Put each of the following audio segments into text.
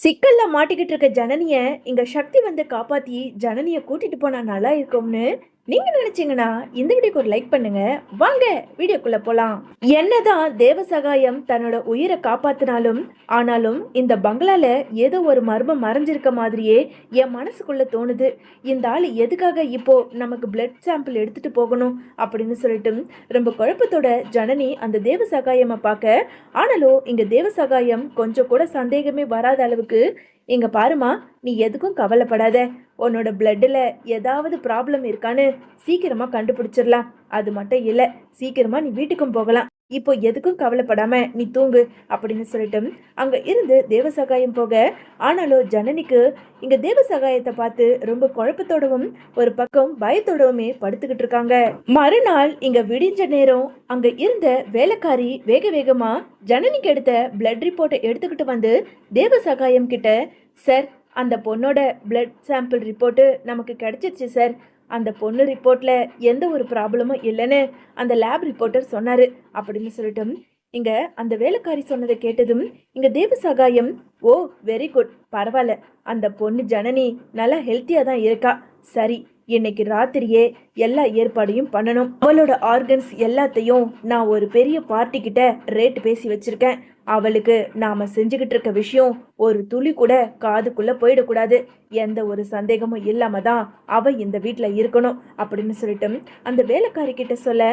சிக்கல்ல மாட்டிக்கிட்டு இருக்க ஜனனிய இங்க சக்தி வந்து காப்பாத்தி ஜனனிய கூட்டிட்டு போனா நல்லா இருக்கும்னு நீங்கள் நினச்சிங்கன்னா இந்த வீடியோக்கு ஒரு லைக் பண்ணுங்க. வாங்க வீடியோக்குள்ளே போகலாம் என்னதான் தேவசகாயம் தன்னோட உயிரை காப்பாத்தினாலும் ஆனாலும் இந்த பங்களால ஏதோ ஒரு மர்மம் மறைஞ்சிருக்க மாதிரியே என் மனசுக்குள்ளே தோணுது. இந்த ஆள் எதுக்காக இப்போ நமக்கு பிளட் சாம்பிள் எடுத்துகிட்டு போகணும் அப்படின்னு சொல்லிட்டு ரொம்ப குழப்பத்தோட ஜனனி அந்த தேவசகாயமை பார்க்க ஆனாலும் இங்கே தேவசகாயம் கொஞ்சம் கூட சந்தேகமே வராத அளவுக்கு இங்கே பாருமா நீ எதுக்கும் கவலைப்படாத. உன்னோட பிளட்டில் ஏதாவது ப்ராப்ளம் இருக்கான்னு சீக்கிரமாக கண்டுபிடிச்சிடலாம். அது மட்டும் இல்லை சீக்கிரமாக நீ வீட்டுக்கும் போகலாம். இப்போ எதுக்கும் கவலைப்படாமல் நீ தூங்கு அப்படின்னு சொல்லிட்டு அங்கே இருந்து தேவசகாயம் போக ஆனாலும் ஜனனிக்கு இங்கே தேவசகாயத்தை பார்த்து ரொம்ப குழப்பத்தோடவும் ஒரு பக்கம் பயத்தோடவுமே படுத்துக்கிட்டு இருக்காங்க. மறுநாள் இங்கே விடிஞ்ச நேரம் அங்கே இருந்த வேலைக்காரி வேக வேகமாக ஜனனிக்கு எடுத்த பிளட் ரிப்போர்ட்டை எடுத்துக்கிட்டு வந்து தேவசகாயம் கிட்ட சார் அந்த பொண்ணோட பிளட் சாம்பிள் ரிப்போர்ட்டு நமக்கு கிடச்சிருச்சு சார் அந்த பொண்ணு ரிப்போர்ட்டில் எந்த ஒரு ப்ராப்ளமும் இல்லைன்னு அந்த லேப் ரிப்போர்ட்டர் சொன்னார். அப்படின்னு சொல்லிட்டும். இங்கே அந்த வேலைக்காரி சொன்னதை கேட்டதும் இங்கே தேவசகாயம் ஓ வெரி குட் பரவாயில்ல. அந்த பொண்ணு ஜனனி நல்லா ஹெல்த்தியாக தான் இருக்கா? சரி இன்னைக்கு ராத்திரியே எல்லா ஏற்பாடையும் பண்ணணும். அவளோட ஆர்கன்ஸ் எல்லாத்தையும் நான் ஒரு பெரிய பார்ட்டி கிட்ட ரேட் பேசி வச்சிருக்கேன். அவளுக்கு நாம செஞ்சுக்கிட்டு இருக்க விஷயம் ஒரு துளி கூட காதுக்குள்ள போயிடக்கூடாது. எந்த ஒரு சந்தேகமும் இல்லாம தான் அவ இந்த வீட்டில் இருக்கணும் அப்படின்னு சொல்லிட்டு அந்த வேலைக்காரி கிட்ட சொல்ல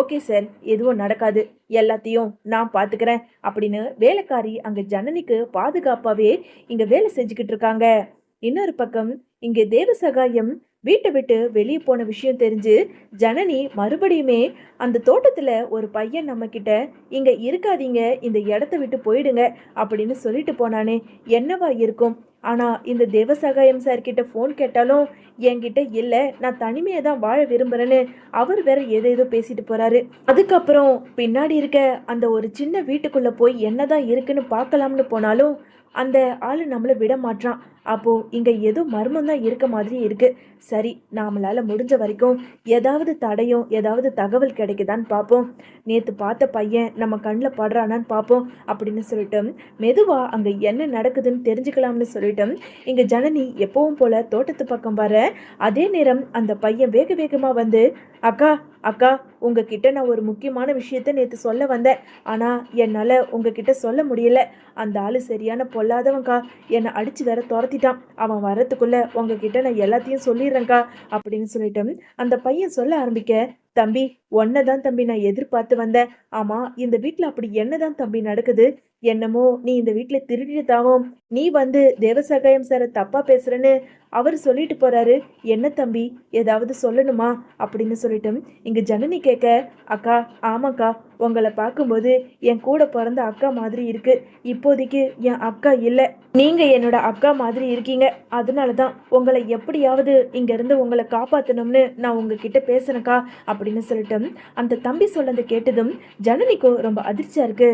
ஓகே சார் எதுவும் நடக்காது. எல்லாத்தையும் நான் பார்த்துக்கிறேன் அப்படின்னு வேலைக்காரி அங்கே ஜனனிக்கு பாதுகாப்பாகவே இங்கே வேலை செஞ்சுக்கிட்டு இருக்காங்க. இன்னொரு பக்கம் இங்கே தேவசகாயம் வீட்டை விட்டு வெளியே போன விஷயம் தெரிஞ்சு ஜனனி மறுபடியுமே அந்த தோட்டத்தில் ஒரு பையன் நம்மக்கிட்ட இங்கே இருக்காதீங்க இந்த இடத்த விட்டு போயிடுங்க அப்படின்னு சொல்லிட்டு போனானே. என்னவா இருக்கும்? ஆனால் இந்த தேவசகாயம் சார்கிட்ட ஃபோன் கேட்டாலும் என்கிட்ட இல்லை நான் தனிமையை தான் வாழ விரும்புகிறேன்னு அவர் வேற ஏதேதோ பேசிட்டு போகிறாரு அதுக்கப்புறம் பின்னாடி இருக்க அந்த ஒரு சின்ன வீட்டுக்குள்ளே போய் என்ன தான் இருக்குன்னு பார்க்கலாம்னு போனாலும் அந்த ஆள் நம்மளை விட மாட்றான். அப்போ இங்கே ஏதோ மர்மம் தான் இருக்க மாதிரி இருக்கு. சரி நாமளால் முடிஞ்ச வரைக்கும் ஏதாவது தடையும் ஏதாவது தகவல் கிடைக்குதான்னு பார்ப்போம் நேற்று பார்த்த பையன் நம்ம கண்ணில் படுறானான்னு பார்ப்போம் அப்படின்னு சொல்லிட்டு மெதுவாக அங்கே என்ன நடக்குதுன்னு தெரிஞ்சுக்கலாம்னு சொல்லிட்டு இங்கே ஜனனி எப்பவும் போல் தோட்டத்து பக்கம் வர அதே நேரம் அந்த பையன் வேக வேகமாக வந்து அக்கா அக்கா உங்ககிட்ட நான் ஒரு முக்கியமான விஷயத்த நேற்று சொல்ல வந்தேன். ஆனால் என்னால் உங்ககிட்ட சொல்ல முடியல. அந்த ஆள் சரியான பொல்லாதவன்க்கா. என்னை அடித்து வேற துரத்திட்டான். அவன் வரத்துக்குள்ளே உங்ககிட்ட நான் எல்லாத்தையும் சொல்லிடுறேங்க்கா அப்படின்னு சொல்லிட்டு அந்த பையன் சொல்ல ஆரம்பிக்க தம்பி ஒன்னை தான் தம்பி நான் எதிர்பார்த்து வந்தேன். ஆமாம் இந்த வீட்டில் அப்படி என்னதான் தம்பி நடக்குது? என்னமோ நீ இந்த வீட்டில் திருடிதாவும் நீ வந்து தேவசகாயம் சாரை தப்பா பேசுறேன்னு அவர் சொல்லிட்டு போறாரு. என்ன தம்பி ஏதாவது சொல்லணுமா? அப்படின்னு சொல்லிட்டு இங்க ஜனனி கேட்க அக்கா ஆமாக்கா உங்களை பார்க்கும்போது என் கூட பிறந்த அக்கா மாதிரி இருக்கு. இப்போதைக்கு என் அக்கா இல்லை. நீங்க என்னோட அக்கா மாதிரி இருக்கீங்க. அதனால தான் உங்களை எப்படியாவது இங்க இருந்து உங்களை காப்பாத்தணும்னு நான் உங்ககிட்ட பேசுறேக்கா அப்படின்னு சொல்லிட்டு அந்த தம்பி சொன்னதை கேட்டதும் ஜனனிக்கும் ரொம்ப அதிர்ச்சியா இருக்கு.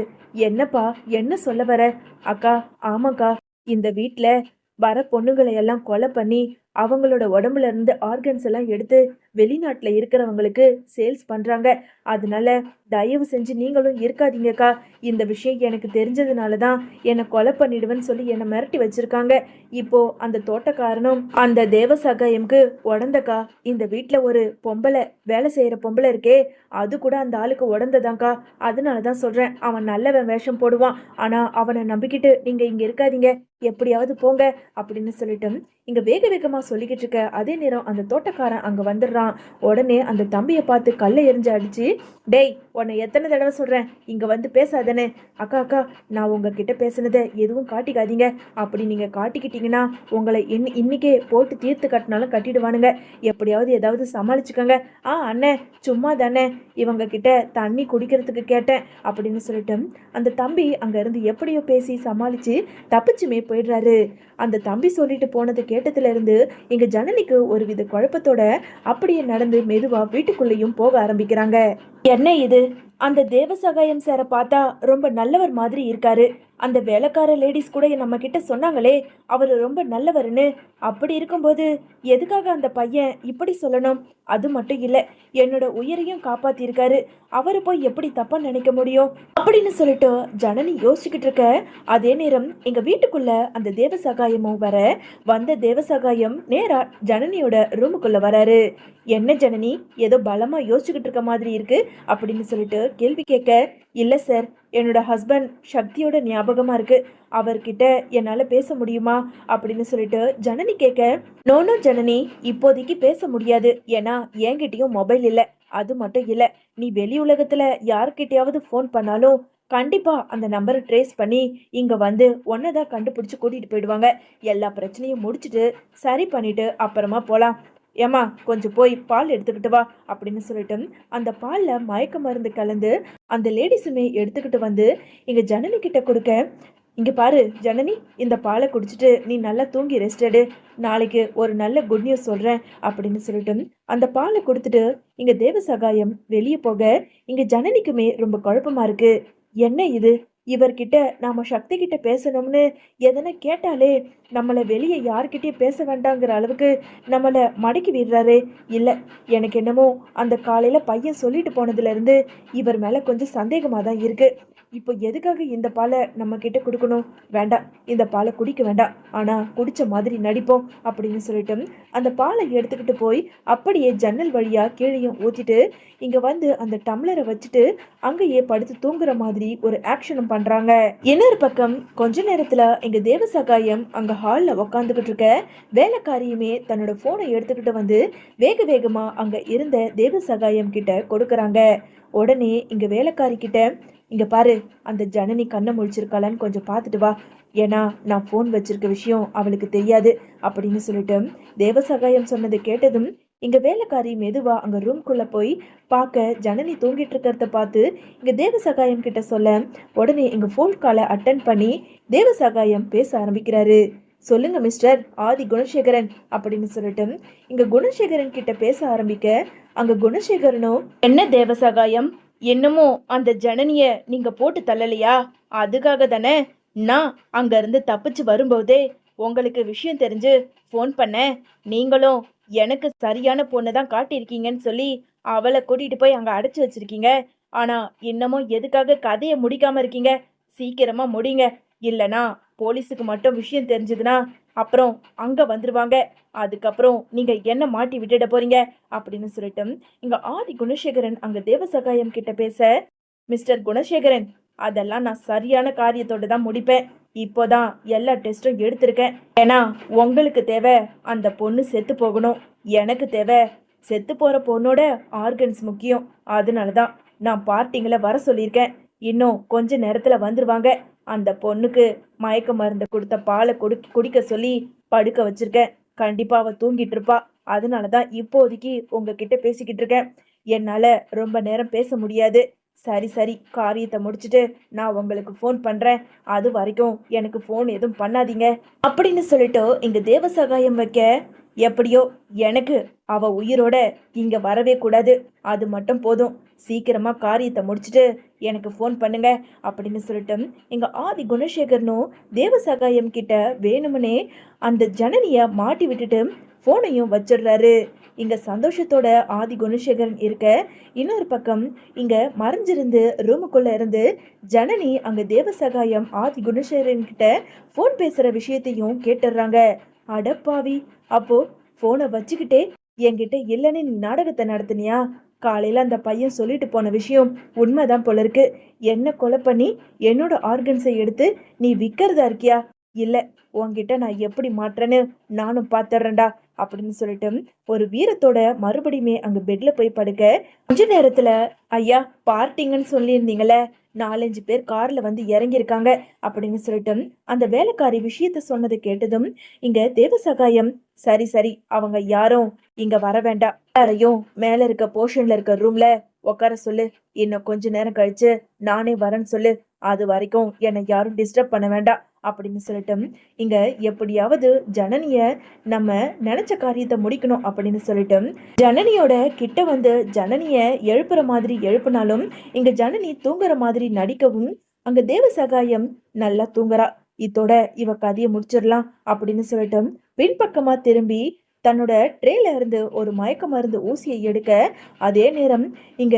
என்னப்பா என்ன சொல்ல வர? அக்கா ஆமாக்கா. இந்த வீட்டில் வர பொண்ணுங்களை எல்லாம் கொலை பண்ணி அவங்களோட உடம்புல இருந்து ஆர்கன்ஸ் எல்லாம் எடுத்து வெளிநாட்டில் இருக்கிறவங்களுக்கு சேல்ஸ் பண்ணுறாங்க அதனால தயவு செஞ்சு நீங்களும் இருக்காதீங்கக்கா. இந்த விஷயம் எனக்கு தெரிஞ்சதுனால தான் என்னை கொலை பண்ணிடுவேன்னு சொல்லி என்னை மிரட்டி வச்சுருக்காங்க. இப்போ அந்த தோட்டக்காரனும் அந்த தேவசகாயம்க்கு உடந்தக்கா. இந்த வீட்டில் ஒரு பொம்பளை வேலை செய்கிற பொம்பளை இருக்கே. அது கூட அந்த ஆளுக்கு உடந்ததாங்க்கா அதனால தான் சொல்கிறேன் அவன் நல்லவன் வேஷம் போடுவான். ஆனால் அவனை நம்பிக்கிட்டு நீங்கள் இங்கே இருக்காதீங்க. எப்படியாவது போங்க அப்படின்னு சொல்லிட்டு இங்கே வேக வேகமாக சொல்லிக்கிட்டு இருக்க அதே நேரம் அந்த தோட்டக்காரன் அங்கே வந்துடுறான். உடனே அந்த தம்பியை பார்த்து கல்லை எரிஞ்சு அடிச்சு டேய் உன்னை எத்தனை தடவை சொல்கிறேன் இங்கே வந்து பேசாதானே அக்கா அக்கா நான் உங்ககிட்ட பேசுனதை எதுவும் காட்டிக்காதீங்க. அப்படி நீங்கள் காட்டிக்கிட்டீங்கன்னா உங்களை இன் இன்னைக்கே போட்டு தீர்த்து கட்டினாலும் கட்டிடுவானுங்க. எப்படியாவது ஏதாவது சமாளிச்சுக்கோங்க. ஆ அண்ணே சும்மா தானே இவங்க கிட்ட தண்ணி குடிக்கிறதுக்கு கேட்டேன் அப்படின்னு சொல்லிட்டு அந்த தம்பி அங்கேருந்து எப்படியோ பேசி சமாளித்து தப்பிச்சுமே போயிடுறாரு. அந்த தம்பி சொல்லிட்டு போனது கேட்டதுல இருந்து எங்க ஜனனிக்கு ஒரு வித குழப்பத்தோட அப்படியே நடந்து மெதுவா வீட்டுக்குள்ளேயும் போக ஆரம்பிக்கிறாங்க. என்ன இது? அந்த தேவசகாயம் சாரை பார்த்தா ரொம்ப நல்லவர் மாதிரி இருக்காரு. அந்த வேலைக்கார லேடிஸ் கூட நம்ம கிட்ட சொன்னாங்களே அவர் ரொம்ப நல்லவர்னு அப்படி இருக்கும்போது எதுக்காக அந்த பையன் இப்படி சொல்லணும்? அது மட்டும் இல்லை என்னோட உயிரையும் காப்பாத்திருக்காரு. அவரை போய் எப்படி தப்பா நினைக்க முடியும்? அப்படின்னு சொல்லிட்டு ஜனனி யோசிச்சுக்கிட்டு இருக்க. அதே நேரம் எங்க வீட்டுக்குள்ள அந்த தேவசகாயமும் வர வந்த தேவசகாயம் நேரா ஜனனியோட ரூமுக்குள்ள வராரு. என்ன ஜனனி? ஏதோ பலமா யோசிச்சுக்கிட்டு இருக்க மாதிரி இருக்கு அப்படின்னு சொல்லிட்டு கேள்வி கேட்க இல்லை சார் என்னோட ஹஸ்பண்ட் சக்தியோட ஞாபகமாக இருக்கு. அவர்கிட்ட என்னால் பேச முடியுமா? அப்படின்னு சொல்லிட்டு ஜனனி கேட்க நோனோ ஜனனி இப்போதைக்கு பேச முடியாது. ஏன்னா என்கிட்டயும் மொபைல் இல்லை. அது மட்டும் இல்லை. நீ வெளி உலகத்தில் யார்கிட்டயாவது ஃபோன் பண்ணாலும் கண்டிப்பாக அந்த நம்பரை ட்ரேஸ் பண்ணி இங்கே வந்து தான் கண்டுபிடிச்சி கூட்டிகிட்டு போயிடுவாங்க. எல்லா பிரச்சனையும் முடிச்சுட்டு சரி பண்ணிவிட்டு அப்புறமா போகலாம் ஏம்மா கொஞ்சம் போய் பால் எடுத்துக்கிட்டு வா அப்படின்னு சொல்லிட்டு அந்த பாலில் மயக்க மருந்து கலந்து அந்த லேடிஸுமே எடுத்துக்கிட்டு வந்து இங்கே ஜனனி கிட்ட கொடுக்க இங்கே பாரு ஜனனி இந்த பாலை குடிச்சிட்டு நீ நல்லா தூங்கி ரெஸ்ட் எடு. நாளைக்கு ஒரு நல்ல குட் நியூஸ் சொல்கிறேன் அப்படின்னு சொல்லிட்டு அந்த பாலை கொடுத்துட்டு இங்கே தேவ சகாயம் வெளியே போக இங்கே ஜனனிக்குமே ரொம்ப குழப்பமா இருக்குது என்ன இது? இவர்கிட்ட நாம் சக்தி கிட்ட பேசணும்னு எதனா கேட்டாலே நம்மளை வெளியே யார்கிட்டயும் பேச வேண்டாங்கிற அளவுக்கு நம்மளை மடக்கி விடுறாரு. இல்லை எனக்கு என்னமோ அந்த காலையில் பையன் சொல்லிட்டு போனதுலேருந்து இவர் மேலே கொஞ்சம் சந்தேகமாக தான் இருக்குது இப்போ எதுக்காக இந்த பாலை நம்ம கிட்ட கொடுக்கணும்? வேண்டாம். இந்த பாலை குடிக்க வேண்டாம். ஆனால் குடித்த மாதிரி நடிப்போம் அப்படின்னு சொல்லிட்டு அந்த பாலை எடுத்துக்கிட்டு போய் அப்படியே ஜன்னல் வழியாக கீழேயும் ஊற்றிட்டு இங்கே வந்து அந்த டம்ளரை வச்சுட்டு அங்கேயே படுத்து தூங்குற மாதிரி ஒரு ஆக்ஷனும் பண்ணுறாங்க இன்னொரு பக்கம் கொஞ்ச நேரத்தில் எங்கள் தேவசகாயம் அங்கே ஹாலில் உக்காந்துக்கிட்டு இருக்க வேலைக்காரியுமே தன்னோட ஃபோனை எடுத்துக்கிட்டு வந்து வேக வேகமாக அங்கே இருந்த தேவசகாயம் கிட்ட கொடுக்குறாங்க. உடனே இங்கே வேலைக்காரி கிட்ட இங்கே பாரு அந்த ஜனனி கண்ணை முழிச்சிருக்காளான்னு கொஞ்சம் பார்த்துட்டு வா. ஏன்னா நான் ஃபோன் வச்சிருக்க விஷயம் அவளுக்கு தெரியாது அப்படின்னு சொல்லிட்டு தேவசகாயம் சொன்னதை கேட்டதும் இங்கே வேலைக்காரி மெதுவா அங்கே ரூம்குள்ளே போய் பார்க்க ஜனனி தூங்கிட்டு இருக்கிறத பார்த்து இங்கே தேவசகாயம் கிட்ட சொல்ல உடனே எங்கள் ஃபோன் காலை அட்டன் பண்ணி தேவசகாயம் பேச ஆரம்பிக்கிறாரு. சொல்லுங்க மிஸ்டர் ஆதி குணசேகரன் அப்படின்னு சொல்லிட்டு இங்க குணசேகரன் கிட்ட பேச ஆரம்பிக்க அங்க குணசேகரனும் என்ன தேவசகாயம்? என்னமோ அந்த ஜனனிய நீங்க போட்டு தள்ளலையா? அதுக்காக தானே நான் அங்கேருந்து தப்பிச்சு வரும்போதே உங்களுக்கு விஷயம் தெரிஞ்சு ஃபோன் பண்ணேன். நீங்களும் எனக்கு சரியான பொண்ணை தான் காட்டியிருக்கீங்கன்னு சொல்லி அவளை கூட்டிட்டு போய் அங்கே அடைச்சி வச்சிருக்கீங்க. ஆனா இன்னமும் எதுக்காக கதையை முடிக்காம இருக்கீங்க? சீக்கிரமா முடிங்க. இல்லைனா போலீஸுக்கு மட்டும் விஷயம் தெரிஞ்சதுன்னா அப்புறம் அங்கே வந்துடுவாங்க அதுக்கப்புறம் நீங்கள் என்ன மாட்டி விட்டுட போறீங்க? அப்படின்னு சொல்லிட்டு இங்கே ஆதி குணசேகரன் அங்கே தேவசகாயம் கிட்ட பேச மிஸ்டர் குணசேகரன் அதெல்லாம் நான் சரியான காரியத்தோடு தான் முடிப்பேன். இப்போதான் எல்லா டெஸ்ட்டும் எடுத்திருக்கேன். ஏன்னா உங்களுக்கு தேவை அந்த பொண்ணு செத்து போகணும். எனக்கு தேவை செத்து போகிற பொண்ணோட ஆர்கன்ஸ் முக்கியம். அதனால தான் நான் பார்ட்டிங்களை வர சொல்லியிருக்கேன். இன்னும் கொஞ்ச நேரத்தில் வந்துடுவாங்க அந்த பொண்ணுக்கு மயக்க மருந்து கொடுத்த பாலை கொடு குடிக்க சொல்லி படுக்க வச்சிருக்கேன். கண்டிப்பா அவ தூங்கிட்டு இருப்பா. அதனால தான் இப்போதைக்கு உங்ககிட்ட பேசிக்கிட்டு இருக்கேன். என்னால ரொம்ப நேரம் பேச முடியாது. சரி சரி காரியத்தை முடிச்சுட்டு நான் உங்களுக்கு ஃபோன் பண்றேன். அது வரைக்கும் எனக்கு ஃபோன் எதுவும் பண்ணாதீங்க. அப்படின்னு சொல்லிட்டு இங்க தேவசகாயம் வைக்க எப்படியோ எனக்கு அவ உயிரோட இங்க வரவே கூடாது. அது மட்டும் போதும். சீக்கிரமாக காரியத்தை முடிச்சுட்டு எனக்கு ஃபோன் பண்ணுங்க அப்படின்னு சொல்லிட்டு எங்கள் ஆதி குணசேகரனும் தேவசகாயம் கிட்ட வேணுமனே அந்த ஜனனியை மாட்டி விட்டுட்டு ஃபோனையும் வச்சிடுறாரு. இங்கே சந்தோஷத்தோட ஆதி குணசேகரன் இருக்க இன்னொரு பக்கம் இங்கே மறைஞ்சிருந்து ரூமுக்குள்ளே இருந்து ஜனனி அங்கே தேவசகாயம் ஆதி குணசேகரன் கிட்ட ஃபோன் பேசுகிற விஷயத்தையும் கேட்டுடுறாங்க. அடப்பாவி அப்போது ஃபோனை வச்சுக்கிட்டே என்கிட்ட இல்லைன்னு நீ நாடகத்தை நடத்தினியா? காலையில் அந்த பையன் சொல்லிட்டு போன விஷயம் உண்மைதான் போல இருக்கு. என்ன கொலை பண்ணி என்னோட ஆர்கன்ஸை எடுத்து நீ விற்கிறதா இருக்கியா? இல்லை உன்கிட்ட நான் எப்படி மாட்டுறேன்னு நானும் பார்த்துட்றேன்டா அப்படின்னு சொல்லிட்டு ஒரு வீரத்தோட மறுபடியுமே அங்கே பெட்டில் போய் படுக்க கொஞ்ச நேரத்தில் ஐயா பார்ட்டிங்கன்னு சொல்லியிருந்தீங்களே நாலஞ்சு பேர் கார்ல வந்து இறங்கியிருக்காங்க அப்படின்னு சொல்லிட்டு அந்த வேலைக்காரி விஷயத்த சொன்னதை கேட்டதும் இங்க தேவசகாயம். சரி சரி. அவங்க யாரும் இங்க வர வேண்டாம். யாரையும் மேல இருக்க போர்ஷன்ல இருக்க ரூம்ல உட்கார சொல்லு. இன்னும் கொஞ்ச நேரம் கழிச்சு நானே வரேன்னு சொல்லு. அது வரைக்கும் என்னை யாரும் டிஸ்டர்ப் பண்ண வேண்டாம். அப்படின்னு சொல்லிட்டு இங்க எப்படியாவது ஜனனிய நம்ம நினைச்ச காரியத்தை முடிக்கணும் அப்படின்னு சொல்லிட்டு ஜனனியோட கிட்ட வந்து ஜனனிய எழுப்புற மாதிரி எழுப்புனாலும் இங்க ஜனனி தூங்குற மாதிரி நடிக்கவும் அங்க தேவ சகாயம் நல்லா தூங்குறா. இதோட இவ கதையை முடிச்சிடலாம் அப்படின்னு சொல்லிட்டு பின்பக்கமா திரும்பி தன்னோட ட்ரேல இருந்து ஒரு மயக்க மருந்து ஊசியை எடுக்க அதே நேரம் இங்க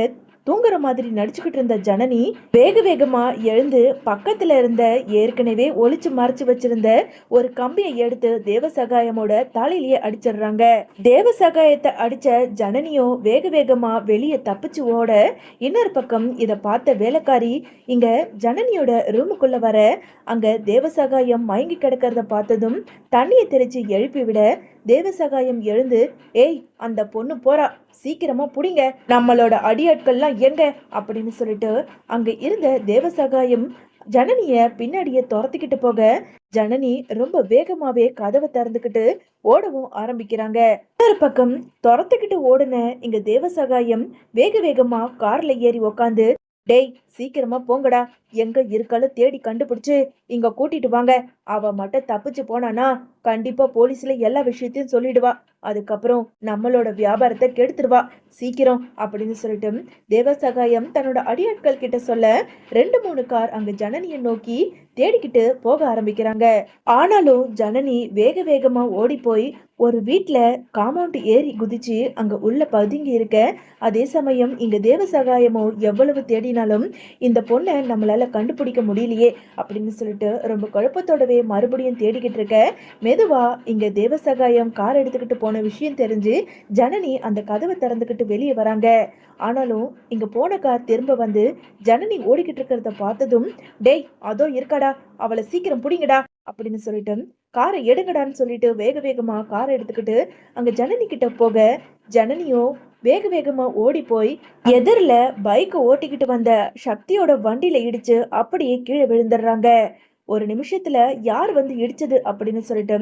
தூங்குற மாதிரி நடிச்சுக்கிட்டு இருந்த ஜனனி வேக வேகமாக எழுந்து பக்கத்தில் இருந்த ஏற்கனவே ஒளிச்சு மறைச்சு வச்சிருந்த ஒரு கம்பியை எடுத்து தேவசகாயமோட தலையிலேயே அடிச்சிடுறாங்க. தேவசகாயத்தை அடித்த ஜனனியோ வேக வேகமாக வெளியே தப்பிச்சு ஓட இன்னொரு பக்கம் இதை பார்த்த வேலைக்காரி இங்கே ஜனனியோட ரூமுக்குள்ளே வர அங்கே தேவசகாயம் மயங்கி கிடக்கிறத பார்த்ததும் தண்ணியை தெரிச்சு எழுப்பி விட தேவசகாயம் எழுந்து ஏய் அந்த பொண்ணு போறா. சீக்கிரமா புடிங்க. நம்மளோட அடியாட்கள்லாம் எங்க? அப்படின்னு சொல்லிட்டு அங்க இருந்த தேவசகாயம் ஜனனிய பின்னாடியே துரத்திக்கிட்டு போக ஜனனி ரொம்ப வேகமாவே கதவை திறந்துக்கிட்டு ஓடவும் ஆரம்பிக்கிறாங்க. இன்னொரு பக்கம் துரத்துக்கிட்டு ஓடுன இங்க தேவசகாயம் வேக வேகமா கார்ல ஏறி உக்காந்து டேய் சீக்கிரமா போங்கடா. எங்க இருக்காலும் தேடி கண்டுபிடிச்சு இங்க கூட்டிட்டு வாங்க. அவ மட்டும் தப்பிச்சு போனானா கண்டிப்பா போலீஸ்ல எல்லா விஷயத்தையும் சொல்லிடுவா. அதுக்கப்புறம் நம்மளோட வியாபாரத்தை கெடுத்துருவா சீக்கிரம் அப்படின்னு சொல்லிட்டு தேவசகாயம் தன்னோட அடியாட்கள் கிட்ட சொல்ல ரெண்டு மூணு கார் அங்க ஜனனியை நோக்கி தேடிக்கிட்டு போக ஆரம்பிக்கிறாங்க. ஆனாலும் ஜனனி வேக வேகமா ஓடி போய் ஒரு வீட்ல காம்பவுண்ட் ஏறி குதிச்சு அங்க உள்ள பதுங்கி இருக்க அதே சமயம் இங்க தேவசகாயமோ எவ்வளவு தேடினாலும் இந்த பொண்ணை நம்மளால கண்டுபிடிக்க முடியலையே அப்படின்னு சொல்லிட்டு ரொம்ப குழப்பத்தோடவே மறுபடியும் தேடிக்கிட்டு இருக்க. மெதுவா இங்க தேவசகாயம் கார் எடுத்துக்கிட்டு போன விஷயம் தெரிஞ்சு ஜனனி அந்த கதவை திறந்துக்கிட்டு வெளியே வராங்க. ஆனாலும் இங்க போன கார் திரும்ப வந்து ஜனனி ஓடிக்கிட்டு இருக்கிறத பார்த்ததும் டேய் அதோ இருக்காடா. அவளை சீக்கிரம் பிடிங்கடா அப்படின்னு சொல்லிட்டு காரை எடுங்கடான்னு சொல்லிட்டு வேக வேகமா காரை எடுத்துக்கிட்டு அங்க ஜனனி கிட்ட போக ஜனனியோ வேக வேகமா ஓடி போய் எதிரில் பைக்கை ஓட்டிக்கிட்டு வந்த சக்தியோட வண்டியில இடிச்சு அப்படியே கீழே விழுந்துடுறாங்க. ஒரு நிமிஷத்துல யார் வந்து இடிச்சது அப்படின்னு சொல்லிட்டு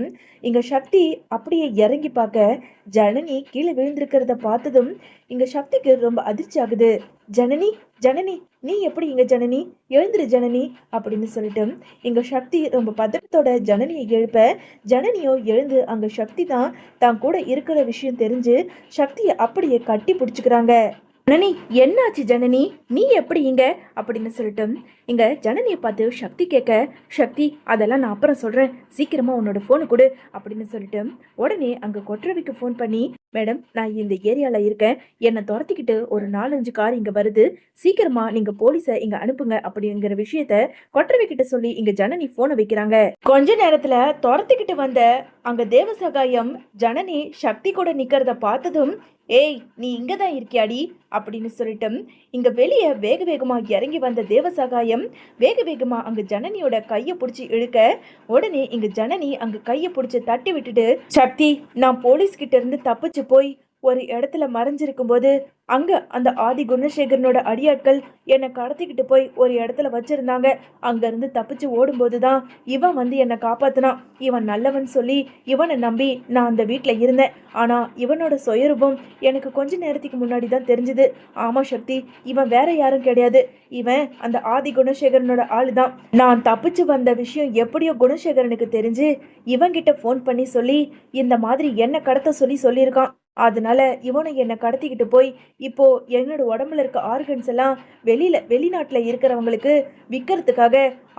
இங்க சக்தி அப்படியே இறங்கி பார்க்க ஜனனி கீழே விழுந்திருக்கிறத பார்த்ததும் இங்க சக்திக்கு ரொம்ப அதிர்ச்சி ஆகுது. ஜனனி ஜனனி நீ எப்படி இங்க ஜனனி? எழுந்துரு ஜனனி அப்படின்னு சொல்லிட்டு இங்க சக்தி ரொம்ப பதட்டத்தோட ஜனனியை எழுப்ப ஜனனியோ எழுந்து அங்க சக்தி தான் தான் கூட இருக்கிற விஷயம் தெரிஞ்சு சக்தியை அப்படியே கட்டி பிடிச்சுக்கிறாங்க. ஜனனி என்னாச்சு ஜனனி? நீ எப்படி இங்க? அப்படின்னு சொல்லிட்டு இங்க ஜனனியை பார்த்து சக்தி கேட்க சக்தி அதெல்லாம் நான் அப்புறம் சொல்றேன். சீக்கிரமா உன்னோட ஃபோனு கொடு அப்படின்னு சொல்லிட்டு உடனே அங்க கொற்றவைக்கு ஃபோன் பண்ணி மேடம் நான் இந்த ஏரியால இருக்கேன். என்னை துரத்திக்கிட்டு ஒரு நாலஞ்சு கார் இங்க வருது. சீக்கிரமா நீங்க போலீஸை இங்க அனுப்புங்க அப்படிங்கிற விஷயத்த கொற்றவை கிட்ட சொல்லி இங்க ஜனனி போனை வைக்கிறாங்க. கொஞ்ச நேரத்துல துரத்திக்கிட்டு வந்த அங்க தேவசகாயம் ஜனனி சக்தி கூட நிக்கிறத பார்த்ததும் ஏய் நீ இங்கே தான் இருக்கியாடி? அப்படின்னு சொல்லிட்டு இங்கே வெளியே வேக வேகமாக இறங்கி வந்த தேவசகாயம் வேக வேகமாக அங்கே ஜனனியோட கையை பிடிச்சி இழுக்க உடனே இங்கே ஜனனி அங்கே கையை பிடிச்சி தட்டி விட்டுட்டு சக்தி நான் போலீஸ்கிட்ட இருந்து தப்பிச்சு போய் ஒரு இடத்துல மறைஞ்சிருக்கும் போது அங்கே அந்த ஆதி குணசேகரனோட அடியாட்கள் என்னை கடத்திக்கிட்டு போய் ஒரு இடத்துல வச்சுருந்தாங்க. அங்கேருந்து தப்பிச்சு ஓடும்போது தான் இவன் வந்து என்னை காப்பாற்றினான் இவன் நல்லவன் சொல்லி இவனை நம்பி நான் அந்த வீட்டில் இருந்தேன். ஆனால் இவனோட சுயரூபம் எனக்கு கொஞ்ச நேரத்துக்கு முன்னாடி தான் தெரிஞ்சுது. ஆமா சக்தி இவன் வேற யாரும் கிடையாது. இவன் அந்த ஆதி குணசேகரனோட ஆளு தான் நான் தப்பிச்சு வந்த விஷயம் எப்படியோ குணசேகரனுக்கு தெரிஞ்சு இவன்கிட்ட ஃபோன் பண்ணி சொல்லி இந்த மாதிரி என்ன கடத்த சொல்லி சொல்லியிருக்கான். அதனால இவனை என்னை கடத்திக்கிட்டு போய் இப்போ என்னோட உடம்புல இருக்க ஆர்கன்ஸ் எல்லாம் வெளியில வெளிநாட்டுல இருக்கிறவங்களுக்கு விற்கிறதுக்காக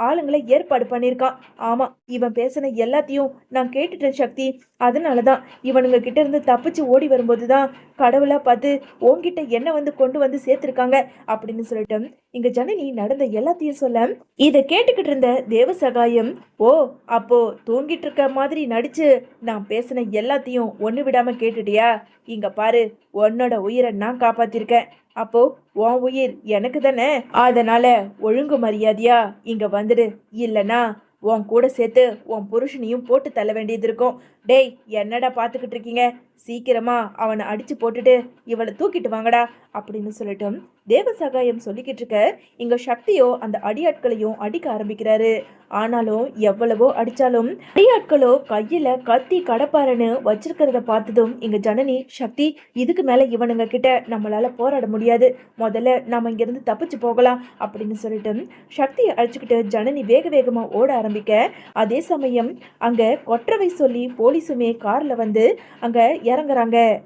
ஆளுங்களை ஏற்பாடு பண்ணியிருக்கான். ஆமா இவன் பேசின எல்லாத்தையும் நான் கேட்டுட்டேன் சக்தி. அதனால தான் இவனுங்க கிட்ட இருந்து தப்பிச்சு ஓடி வரும்போது தான் கடவுளாக பார்த்து உன்கிட்ட என்ன வந்து கொண்டு வந்து சேர்த்துருக்காங்க அப்படின்னு சொல்லிட்டு. இங்க ஜனனி நடந்த எல்லாத்தையும் சொல்ல இதை கேட்டுக்கிட்டு இருந்த தேவ சகாயம் ஓ அப்போ தூங்கிட்டு இருக்க மாதிரி நடிச்சு நான் பேசின எல்லாத்தையும் ஒன்று விடாம கேட்டுட்டியா? இங்க பாரு உன்னோட உயிரை நான் காப்பாத்திருக்கேன். அப்போ உன் உயிர் எனக்கு தானே? அதனால ஒழுங்கு மரியாதையா இங்க வந்துடு. இல்லைன்னா உன் கூட சேர்த்து உன் புருஷனையும் போட்டு தள்ள வேண்டியது இருக்கும். டேய் என்னடா பார்த்துக்கிட்டு இருக்கீங்க? சீக்கிரமா அவனை அடிச்சு போட்டுட்டு இவளை தூக்கிட்டு வாங்கடா அப்படின்னு சொல்லிட்டு தேவ சகாயம் சொல்லிக்கிட்டு இருக்க இங்க சக்தியோ அந்த அடியாட்களையும் அடிக்க ஆரம்பிக்கிறாரு. ஆனாலும் எவ்வளவோ அடிச்சாலும் அடியாட்களோ கையில கத்தி கடப்பாரன்னு வச்சிருக்கிறத பார்த்ததும் இங்க ஜனனி சக்தி இதுக்கு மேல இவனுங்க கிட்ட நம்மளால போராட முடியாது. முதல்ல நாம இங்கிருந்து தப்பிச்சு போகலாம் அப்படின்னு சொல்லிட்டு சக்தியை அழிச்சுக்கிட்டு ஜனனி வேக வேகமா ஓட ஆரம்பிக்க அதே சமயம் அங்க கொற்றவை சொல்லி போலீஸுமே கார்ல வந்து அங்க இறங்குறாங்க.